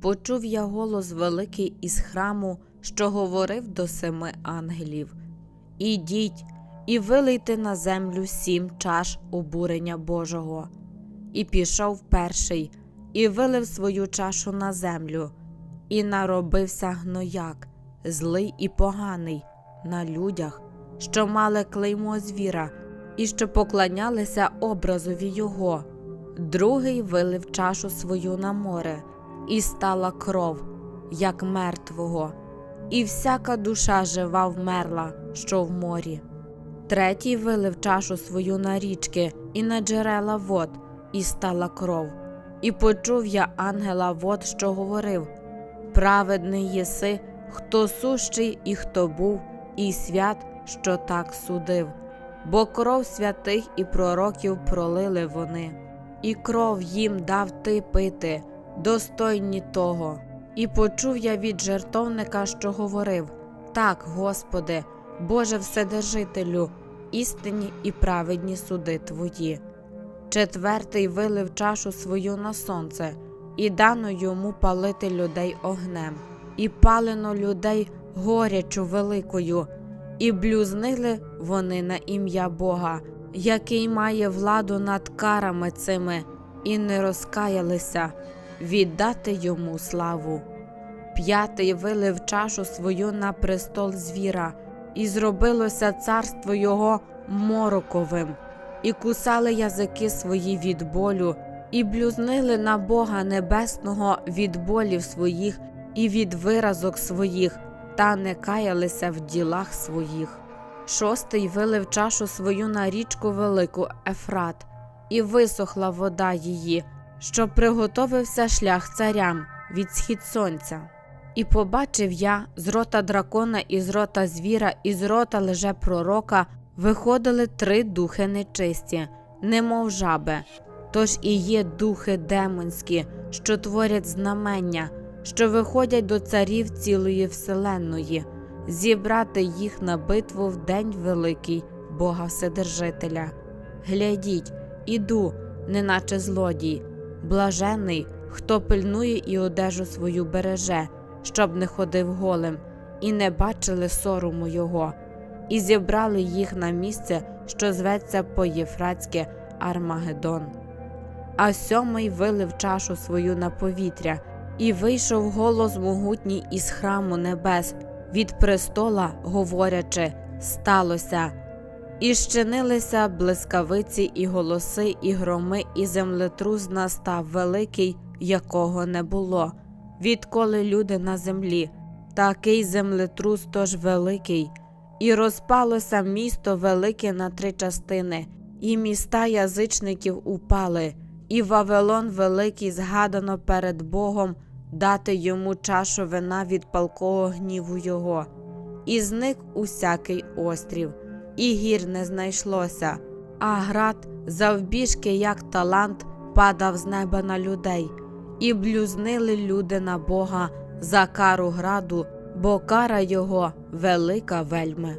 Почув я голос великий із храму, що говорив до семи ангелів Ідіть і вилийте на землю сім чаш обурення Божого. І пішов перший, і вилив свою чашу на землю, і наробився гнояк, злий і поганий, на людях, що мали клеймо звіра, і що поклонялися образові його. Другий вилив чашу свою на море, і стала кров, як мертвого, і всяка душа жива вмерла, що в морі. Третій вилив чашу свою на річки і на джерела вод, і стала кров. І почув я ангела вод, що говорив: Праведний єси, хто сущий і хто був, і свят, що так судив, бо кров святих і пророків пролили вони, і кров їм дав ти пити, достойні того. І почув я від жертовника, що говорив: Так, Господи, Боже Вседержителю, істинні і праведні суди Твої. Четвертий вилив чашу свою на сонце, і дано йому палити людей огнем, і палено людей горячу великою, і блюзнили вони на ім'я Бога, який має владу над карами цими, і не розкаялися віддати йому славу. П'ятий вилив чашу свою на престол звіра, і зробилося царство його мороковим, і кусали язики свої від болю, і блюзнили на Бога Небесного від болів своїх і від виразок своїх, та не каялися в ділах своїх. Шостий вилив чашу свою на річку велику Ефрат, і висохла вода її, що приготовився шлях царям від схід сонця. І побачив я з рота дракона, і з рота звіра, і з рота леже пророка виходили три духи нечисті, немов жаби. Тож і є духи демонські, що творять знамення, що виходять до царів цілої вселенної, зібрати їх на битву в день великий Бога Вседержителя. Глядіть, іду, неначе злодій, блажений, хто пильнує і одежу свою береже, щоб не ходив голим, і не бачили сорому його, і зібрали їх на місце, що зветься по Єфратське Армагеддон. А сьомий вилив чашу свою на повітря, і вийшов голос могутній із храму небес, від престола, говорячи, сталося. І щинилися блискавиці, і голоси, і громи, і землетрус настав великий, якого не було, відколи люди на землі. Такий землетрус тож великий, і розпалося місто велике на три частини, і міста язичників упали, і Вавилон великий згадано перед Богом дати йому чашу вина від палкого гніву його, і зник усякий острів і гір не знайшлося, а град, завбіжки, як талант, падав з неба на людей, і блюзнили люди на Бога за кару граду, бо кара його велика вельми.